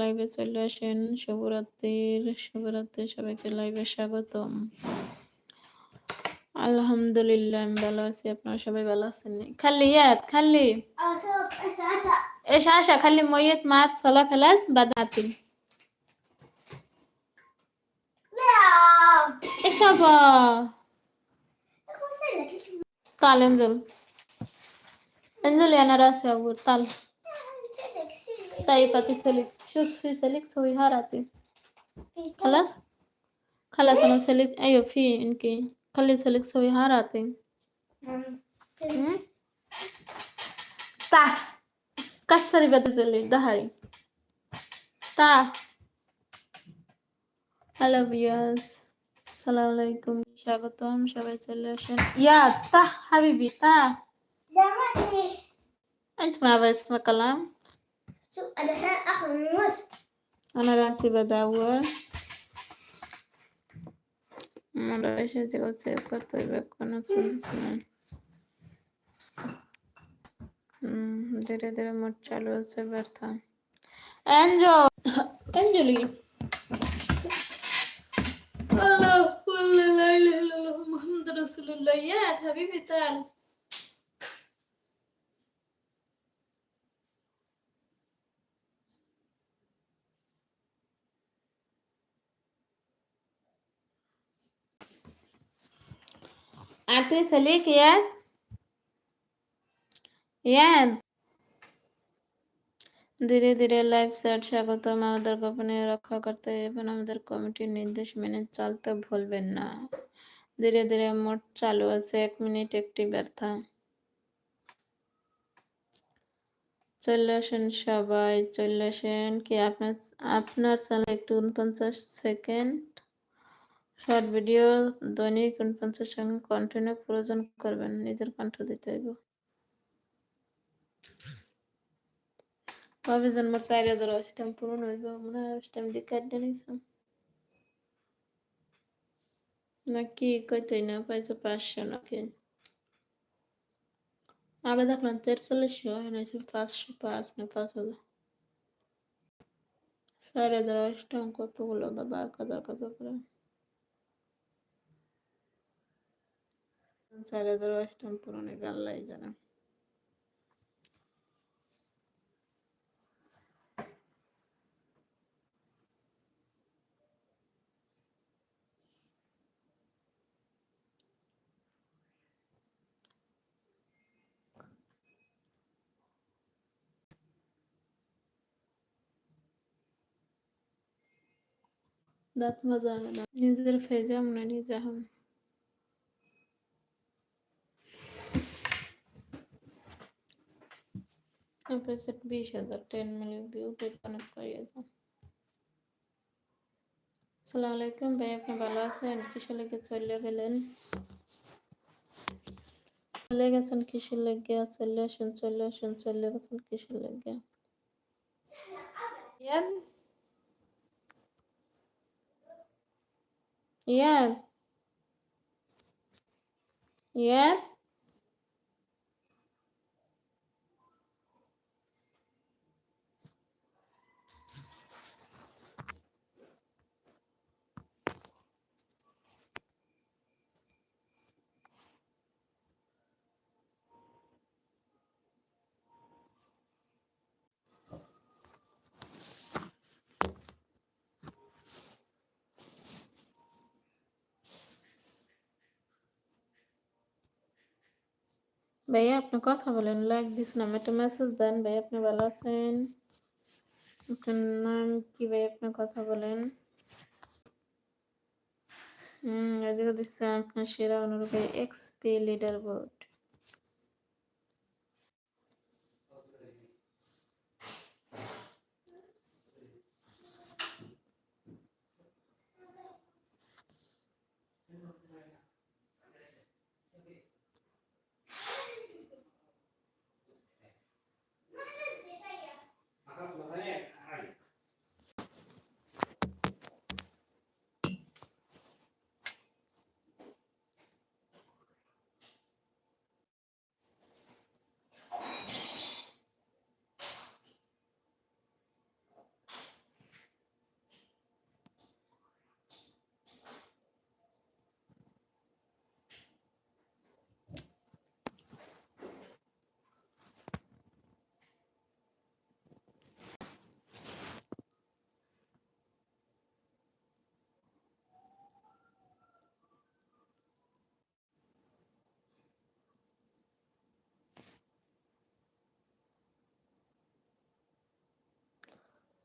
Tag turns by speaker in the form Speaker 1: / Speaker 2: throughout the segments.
Speaker 1: লাইভে চলে আসেন শুভরাত্রির শুভরাত্রি সবাইকে লাইভে স্বাগতম আলহামদুলিল্লাহ আমি ভালো আছি আপনারা সবাই ভালো আছেন নি? খালি ইয়াত খালি
Speaker 2: أشوف إيش أشوف
Speaker 1: ايش عشا خلي مية معك صلاة خلاص بعدين اعطي
Speaker 2: لا
Speaker 1: ايش ابا
Speaker 2: أخو سلك إيش
Speaker 1: تعال انزل انزلي انا راسي اول تعال
Speaker 2: سلك سلك
Speaker 1: طيب هاتي سلك شوف في سلك سويها راتي خلاص خلاص انا سلك ايوه في انكي خلي سلك سويها راتي تا كسري بدل ظهري تا হ্যালো বিয়াস সালাম আলাইকুম স্বাগতম সবাই চলে আসেন ইয়া তা হাবিবি তা
Speaker 2: لا ما تدري
Speaker 1: انت ما بسمع كلام
Speaker 2: شوف أنا الحين آخذ من وجه
Speaker 1: أنا دلوقتي بدور. مرة إيش تقول سيبر طيب يكون धीरे धीरे मोड चालू से व्यर्थ है एंजो الله الله لا إله إلا الله محمد رسول الله. يا حبيبي تعال. আর তুই চলিক ইয়াদ ধীরে ধীরে লাইভ চ্যাট স্বাগতম আমাদের গোপনীয় রক্ষা করতে এবং আমাদের কমিটির নির্দেশ মেনে চলতে ভুলবেন না ধীরে ধীরে মোট চালু আছে এক মিনিট একটি ব্যর্থা চলে আসেন সবাই চলে আসেন কি আপনার আপনার চালে একটু উনপঞ্চাশ সেকেন্ড শর্ট ভিডিও দৈনিক উনপঞ্চাশ সেকেন্ড কন্টিনিউ প্রয়োজন করবেন নিজের কণ্ঠ দিতে হইব ভাবিছেন মোর চার হাজার অষ্টম পূরণ হইব মনে হয় অষ্টম দিয়ে কাটতে নিছো নাকি কইতেই না পাইছো পাঁচশো নাকি আগে দেখলাম তেরচল্লিশশো এনেছে পাঁচশো পাঁচ না পাঁচ হাজার চার হাজার অষ্টম কতগুলো বাবা এক হাজার কত করে চার হাজার অষ্টম পূরণে গাল্লাই জানা। দাঁত মাজা হবে না। নিজের ফেজে মনে নিজে হন। এপিসোড বিশ হাজার টেন মিলিয়ন ভিউ কানেক্ট করিয়েছে আসসালামু আলাইকুম ভাই আপনি ভালো আছেন কিসের লেগে চলে গেলেন চলে গেছেন কিসের লেগে চলে আসুন চলে আসুন চলে গেছেন কিসের লেগে ইয়াদ ইয়াদ ইয়াদ ভাইয়া, আপনি কথা বলেন। লাইক দিস না একটা মেসেজ দেন। ভাই আপনি ভালো আছেন? আপনার নাম কি ভাই আপনি কথা বলেন। হুম আজকে দিচ্ছে আপনার সেরা অনুরূপে এক্সপি লিডার বোর্ড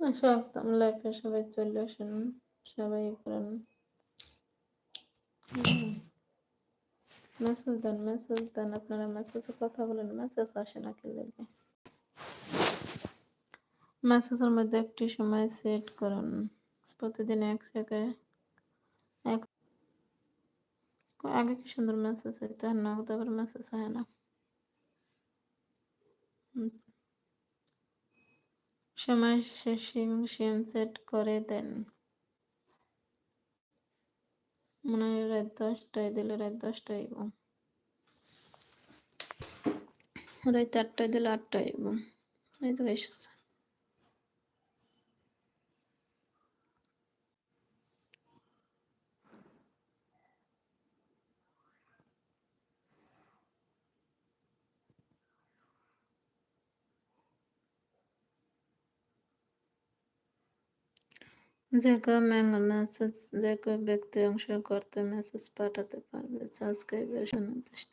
Speaker 1: আচ্ছা একদম লাইফে সবাই চলে আসেন সবাই করেন মেসেজ দেন মেসেজ দেন, আপনারা মেসেজে কথা বলেন মেসেজ আসে না কি লাগে মেসেজের মধ্যে একটি সময় সেট করুন। প্রতিদিন এক সেকেন্ড এক আগে কি সুন্দর মেসেজ হইতে না তারপর মেসেজ হয় না। সময় সিম সেট করে দেন। মনে হয় রাত দশটায়, দিলে রাত দশটায় আইব রাত আটটায়, দিলে আটটায় আইব এই তো এসেছে। যে কেউ মেসেজ যে কেউ ব্যক্তি অংশ করতে মেসেজ পাঠাতে পারবে সাবস্ক্রাইবার সুনির্দিষ্ট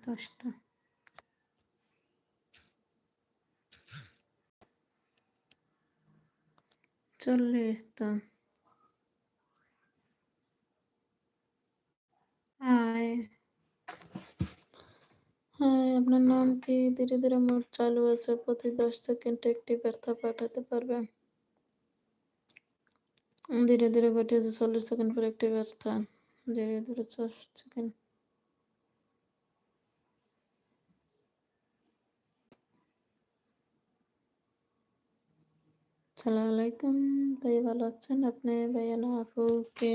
Speaker 1: দশটা। চল্লিশ হাই হাই আপনার নাম কি? ধীরে ধীরে মোট চালু আছে। প্রতি দশ সেকেন্ডে একটি ব্যর্থ পাঠাতে পারবেন। ধীরে ধীরে ঘটিয়েছে। চল্লিশ সেকেন্ড পর একটি ব্যর্থ। ধীরে ধীরে চল্লিশ সেকেন্ড। সালাম আলাইকুম ভাই ভালো আছেন আপনি ভাইয়া না আপুকে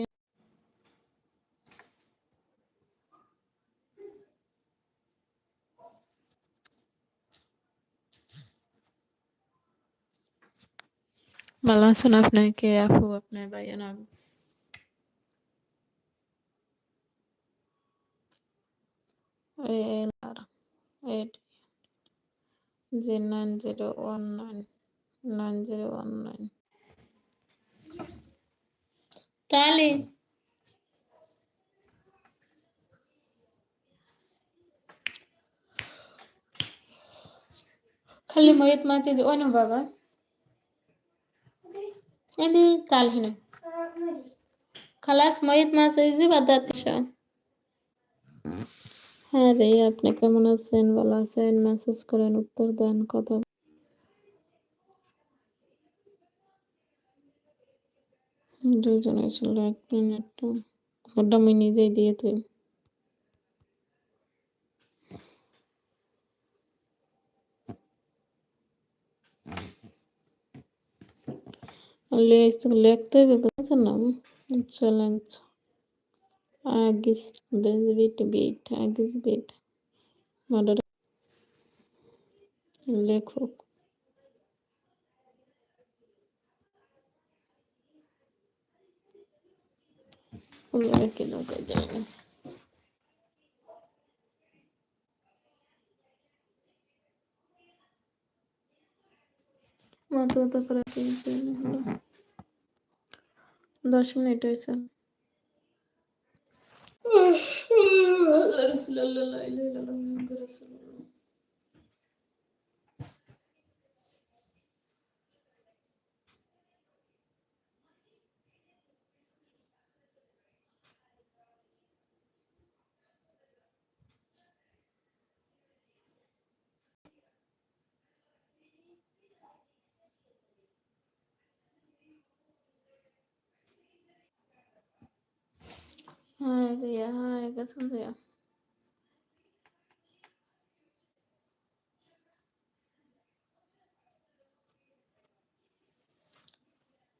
Speaker 1: ভালো আছেন আপনি কে আপু আপনি ভাইয়া না L R eight G nine zero one nine nine zero one nine তালি খালি মহিত মাতি যে ওই বাবা এদি কাল হিনে খালাস মহিত মাছ এই যে বাদাতে হ্যাঁ রে আপনি কেমন আছেন ভালো আছেন মেসেজ করেন উত্তর দেন কথা দুজনে ছিল, এক মিনিট ওটা আমি নিজেই দিয়েছি লিখতে হবে বুঝছেন না? চ্যালেঞ্জ। আগিস, বেজবিট, বিট, আগিস, বিট। মার্ডার লেখক। লেখে নৌকা যায় না মাথা ব্যথা করে দশ মিনিট হয়েছে আল্লাহ রাসূলুল্লাহ हाय भैया हाय कसम भैया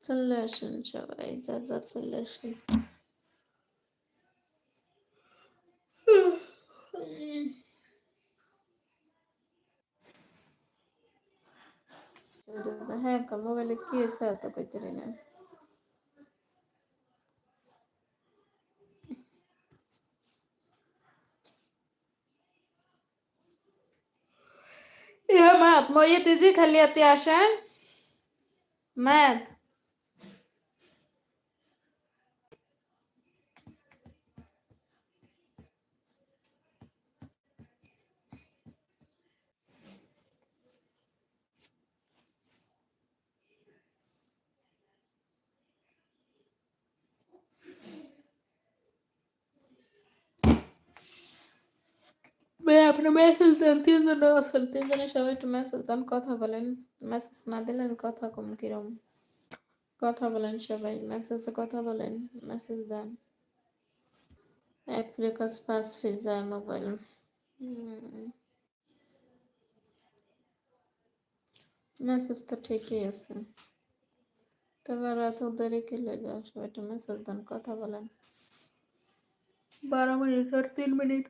Speaker 1: চলে আসুন সবাই যা যা চলে আসুন হ্যাঁ মোবাইলে কি আছে এত কইতে না मात मोयत इजी खाली अत्याशन मैथ আপনি মেসেজ দেন তিনজনে আছেন তিনজনে সবাই একটু মেসেজ দেন কথা বলেন মেসেজ না দিলে আমি কথা কম কিরম কথা বলেন সবাই মেসেজে কথা বলেন মেসেজ দেন এক ফ্রিকাস পাঁচ ফির যায় মোবাইল মেসেজ তো ঠিকই আছে তবে রাত দেরি কি লেগে সবাই একটু মেসেজ দেন কথা বলেন বারো মিনিট আর তিন মিনিট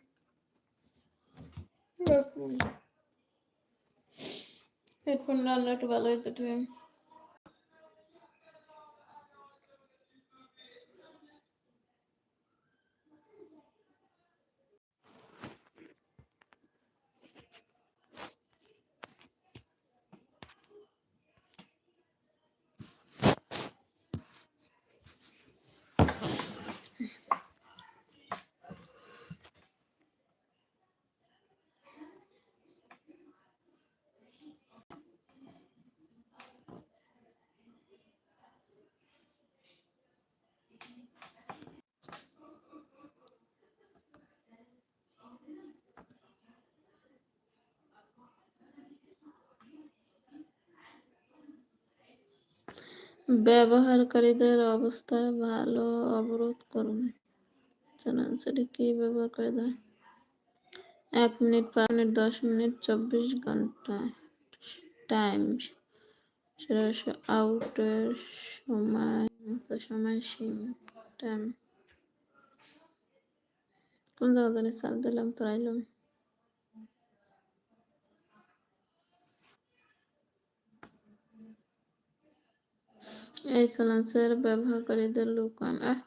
Speaker 1: হেডফোন রান্না একটু ভালো হইতো তুমি? ব্যবহারকারীদের অবস্থা ভালো অবরোধ করুন। সেটা কি ব্যবহারকারীদের এক মিনিট পাঁচ মিনিট, দশ মিনিট, চব্বিশ ঘণ্টা টাইম। ষোলোশো আউটের সময় সময়, সীম, টাইম। কোন জায়গা জানি চাল দিলাম পাইলাম এই সালান্সের ব্যবহারকারীদের লুকান, আহ।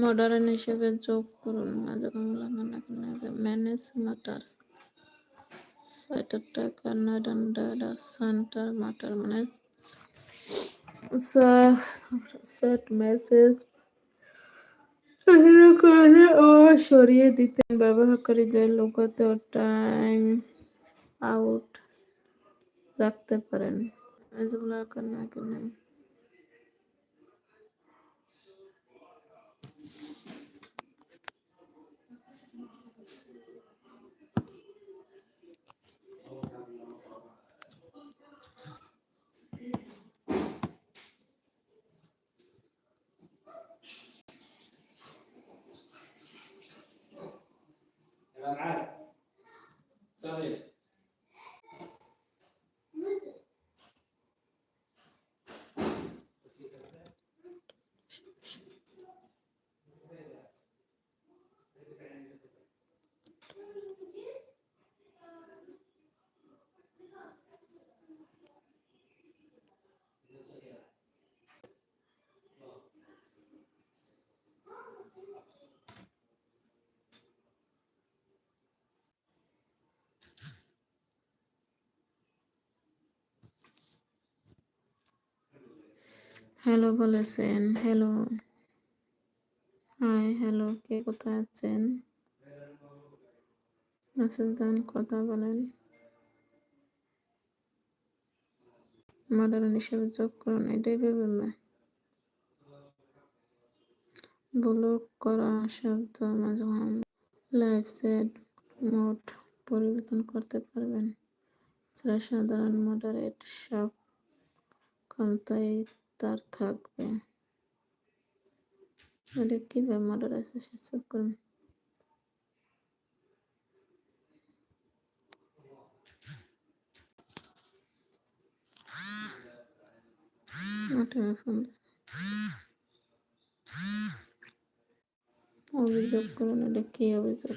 Speaker 1: মডার্ন হিসেবে যোগ করুন, মাঝে ম্যানেজ মাটার ছয়টার টাকা নাডান্ডা সেন্টার মাটার মানে সেট মেসেজ ও সরিয়ে দিতেন ব্যবহারকারীদের লোকতে টাইম আউট রাখতে পারেন এগুলো হ্যালো বলেছেন। হ্যালো হাই হ্যালো কে কোথায় আছেন? মেসেজ কথা বলেন। মডার্ন হিসেবে যোগ করুন, এটাই ভেবে ব্লক করা শব্দ মাঝে লাইভ সেট মোড পরিবর্তন করতে পারবেন। সাধারণ মডারেট সব ক্ষমতায় তার থাকবে। এটা কীভাবে মর্ডার আছে সে চুপ করুন অভিযোগ করুন এটা কি অভিযোগ?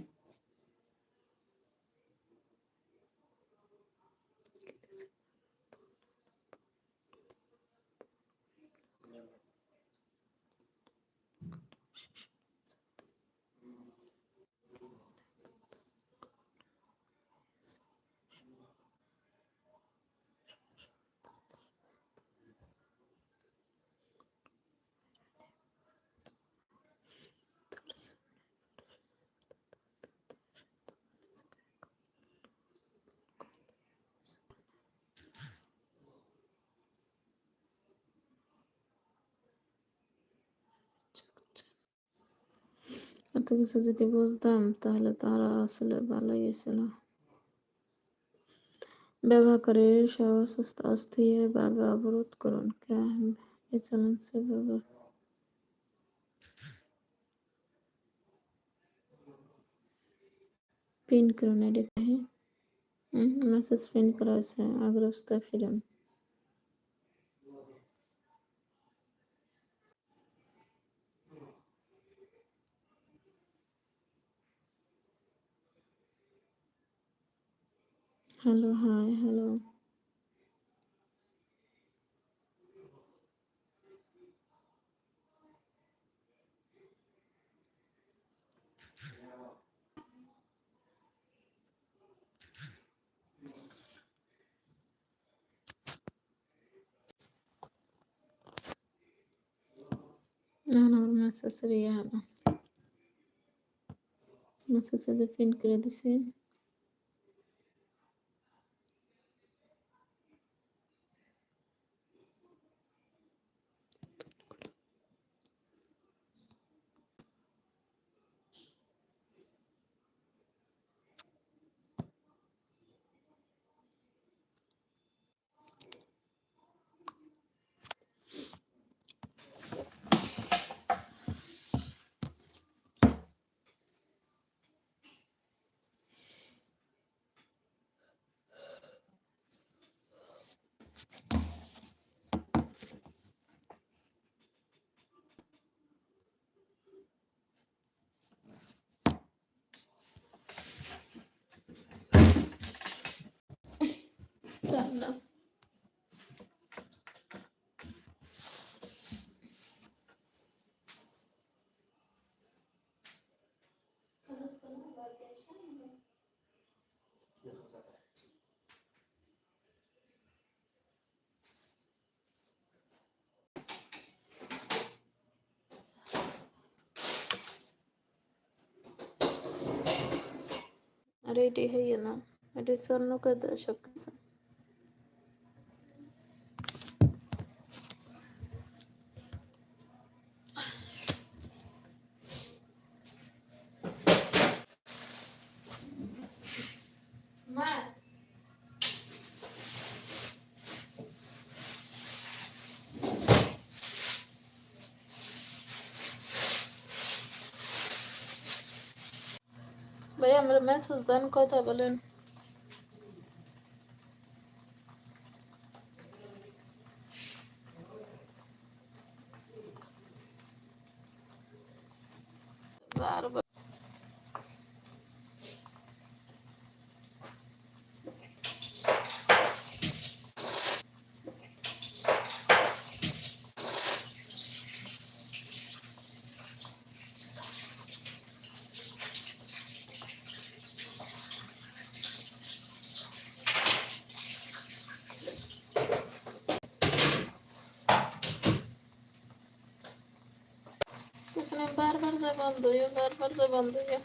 Speaker 1: এত কিছু যদি বুঝতাম তাহলে তারা আসলে ভালোই ছিল ব্যবহারকারীর সহস্ত অস্থিরভাবে অবরোধ করুন এ চ্যালেঞ্জ সেভাবে পিন করুন এটাকে মেসেজ পিন করা হয়েছে আগ্রস্ত ফিরুন hello hi hello ನಾನು ಅವ್ರ ಮೆಸೇಜ್ ಸರಿ ಯಾರ ಮೆಸೇಜ್ ಅದು ಪಿನ್ ಕರೆದಿಸಿ করে দিছি চার না আর এটি হইয়ে না এটি স্বর্ণকে দেয় সব কিছু আমরা মেসেজ দেন কথা বলেন বন্ধ হইও তারপর তো বন্ধ হইও